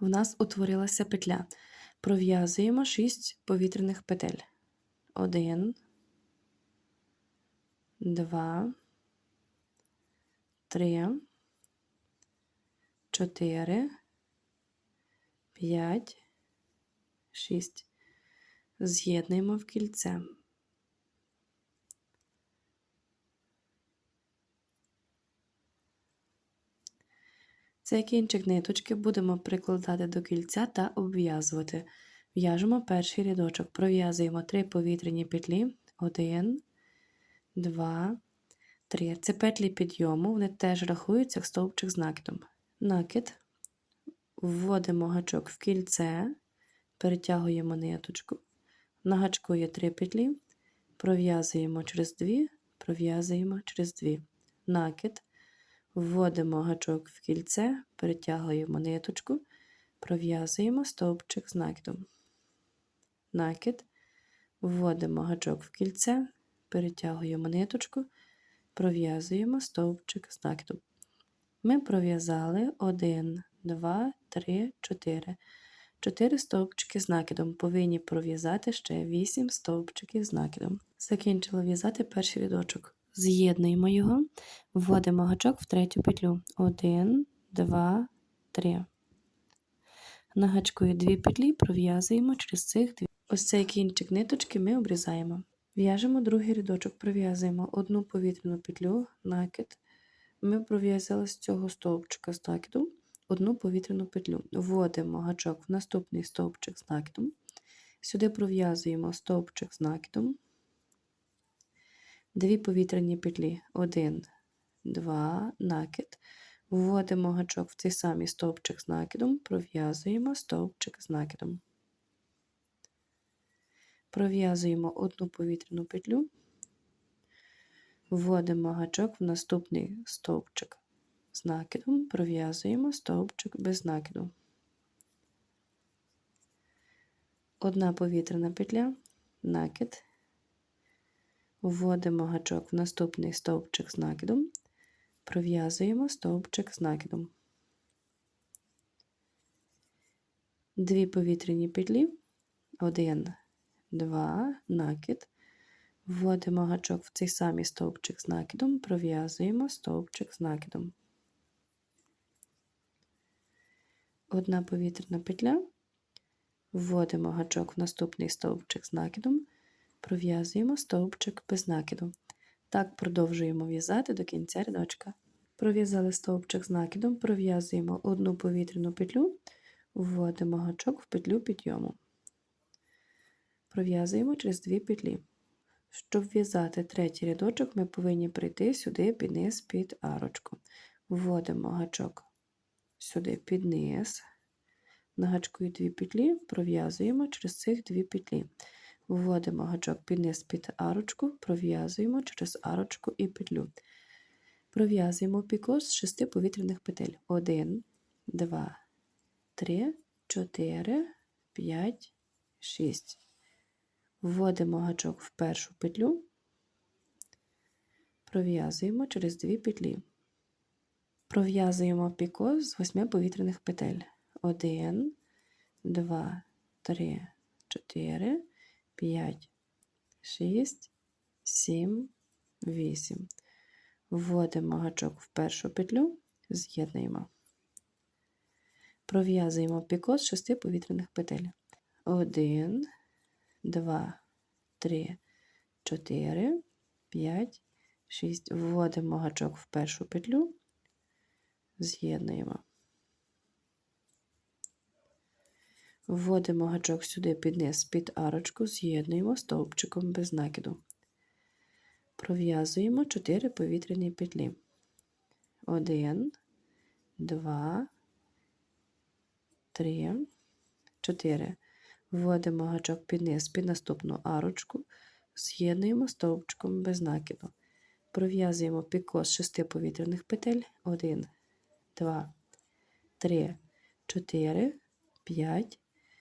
в нас утворилася петля. Пров'язуємо 6 повітряних петель. 1, 2, 3, 4, 5, 6. З'єднуємо в кільце. Цей кінчик ниточки будемо прикладати до кільця та обв'язувати. В'яжемо перший рядочок, пров'язуємо 3 повітряні петлі. 1, 2, 3. Це петлі підйому, вони теж рахуються як стовпчик з накидом. Накид, вводимо гачок в кільце, перетягуємо ниточку. На гачку є 3 петлі, пров'язуємо через 2, пров'язуємо через 2. Накид. Вводимо гачок в кільце, перетягуємо ниточку, пров'язуємо стовпчик з накидом. Накид. Вводимо гачок в кільце, перетягуємо ниточку, пров'язуємо стовпчик з накидом. Ми пров'язали 1, 2, 3, 4. 4 стовпчики з накидом. Повинні пров'язати ще 8 стовпчиків з накидом. Закінчили в'язати перший рядочок. З'єднуємо його, вводимо гачок в третю петлю. 1, 2, 3. На гачку є дві петлі, пров'язуємо через цих дві. Ось цей кінчик ниточки ми обрізаємо. В'яжемо другий рядочок, пров'язуємо одну повітряну петлю, накид. Ми пров'язали з цього стовпчика з накидом одну повітряну петлю. Вводимо гачок в наступний стовпчик з накидом. Сюди пров'язуємо стовпчик з накидом. Дві повітряні петлі. Один, два, накид. Вводимо гачок в цей самий стовпчик з накидом, пров'язуємо стовпчик з накидом. Пров'язуємо одну повітряну петлю, вводимо гачок в наступний стовпчик з накидом, пров'язуємо стовпчик без накиду. Одна повітряна петля, накид. Вводимо гачок в наступний стовпчик з накидом, пров'язуємо стовпчик з накидом. Дві повітряні петлі, один, два, накид. Вводимо гачок в цей самий стовпчик з накидом, пров'язуємо стовпчик з накидом. Одна повітряна петля, вводимо гачок в наступний стовпчик з накидом, пров'язуємо стовпчик без накиду. Так продовжуємо в'язати до кінця рядочка. Пров'язали стовпчик з накидом, пров'язуємо одну повітряну петлю, вводимо гачок в петлю підйому. Пров'язуємо через дві петлі. Щоб в'язати третій рядочок, ми повинні прийти сюди під низ під арочку. Вводимо гачок сюди під низ. На гачку дві петлі, пров'язуємо через цих дві петлі. Вводимо гачок під низ під арочку, пров'язуємо через арочку і петлю. Пров'язуємо пікос з шести повітряних петель. 1, 2, 3, 4, 5, 6. Вводимо гачок в першу петлю, пров'язуємо через дві петлі. Пров'язуємо пікос з восьми повітряних петель. 1, 2, 3, 4, 5, 6, 7, 8. Вводимо гачок в першу петлю, з'єднуємо. Пров'язуємо пікос з шести повітряних петель. 1, 2, 3, 4, 5, 6. Вводимо гачок в першу петлю, з'єднуємо. Вводимо гачок сюди під низ під арочку, з'єднуємо стовпчиком без накиду. Пров'язуємо 4 повітряні петлі. 1, 2, 3, 4. Вводимо гачок під низ під наступну арочку, з'єднуємо стовпчиком без накиду. Пров'язуємо пікос 6 повітряних петель. 1, 2, 3, 4, 5,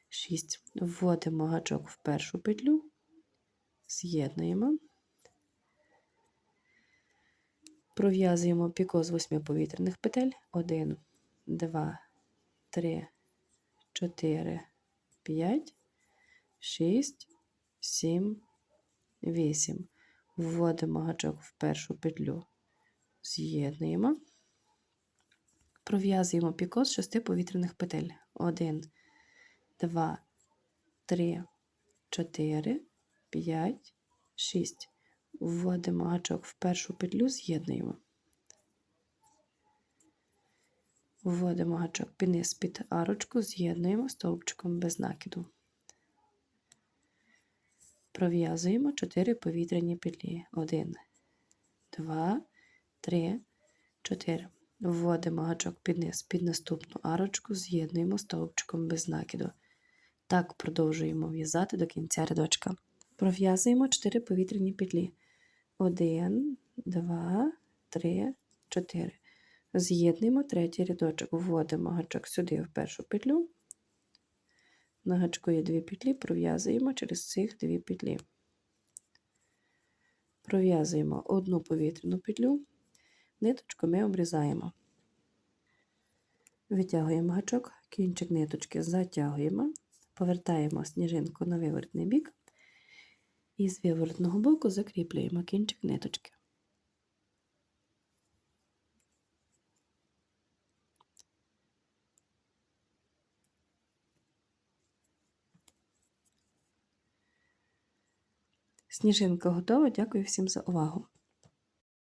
6. Вводимо гачок в першу петлю, з'єднуємо, пров'язуємо піко з 8 повітряних петель. 1, 2, 3, 4, 5, 6, 7, 8. Вводимо гачок в першу петлю, з'єднуємо, пров'язуємо пікот з шести повітряних петель. 1, 2, 3, 4, 5, 6. Вводимо гачок в першу петлю, з'єднуємо. Вводимо гачок під низ під арочку, з'єднуємо стовпчиком без накиду. Пров'язуємо 4 повітряні петлі. 1, 2, 3, 4. Вводимо гачок під низ під наступну арочку, з'єднуємо стовпчиком без накиду. Так продовжуємо в'язати до кінця рядочка. Пров'язуємо 4 повітряні петлі. 1, 2, 3, 4. З'єднуємо третій рядочок, вводимо гачок сюди в першу петлю. На гачку є дві петлі, пров'язуємо через цих дві петлі. Пров'язуємо одну повітряну петлю, ниточку ми обрізаємо. Витягуємо гачок, кінчик ниточки затягуємо, повертаємо сніжинку на виворотний бік і з виворотного боку закріплюємо кінчик ниточки. Сніжинка готова. Дякую всім за увагу.